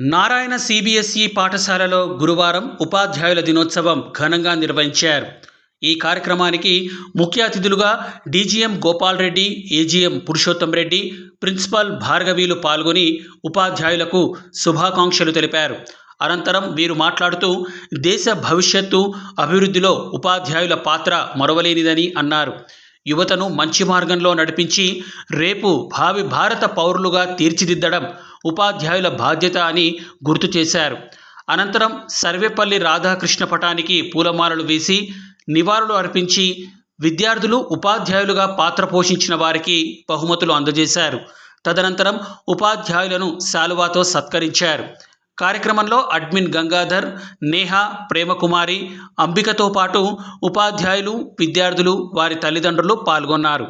Narayana CBSE పాఠశాలలో గురువారం ఉపాధ్యాయుల దినోత్సవం ఘనంగా నిర్వహించారు. ఈ కార్యక్రమానికి ముఖ్య అతిథులుగా DGM Gopal Reddy AGM Purushottam Reddy principal భార్గవీలు పాల్గొని ఉపాధ్యాయులకు శుభాకాంక్షలు తెలిపారు. అనంతరం వీరు మాట్లాడుతూ దేశ భవిష్యత్తు అభివృద్ధిలో ఉపాధ్యాయుల పాత్ర మరవలేనిదని అన్నారు. యువతను మంచి మార్గంలో నడిపించి రేపు భావి భారత పౌరులుగా తీర్చిదిద్దడం ఉపాధ్యాయుల బాధ్యత అని గుర్తు చేశారు. అనంతరం సర్వేపల్లి రాధాకృష్ణ పటానికి పూలమాలలు వేసి నివాళులు అర్పించి విద్యార్థులు ఉపాధ్యాయులుగా పాత్ర పోషించిన వారికి బహుమతులు అందజేశారు. తదనంతరం ఉపాధ్యాయులను శాలువాతో సత్కరించారు. కార్యక్రమంలో అడ్మిన్ గంగాధర్ నేహ ప్రేమకుమారి అంబికతో పాటు ఉపాధ్యాయులు విద్యార్థులు వారి తల్లిదండ్రులు పాల్గొన్నారు.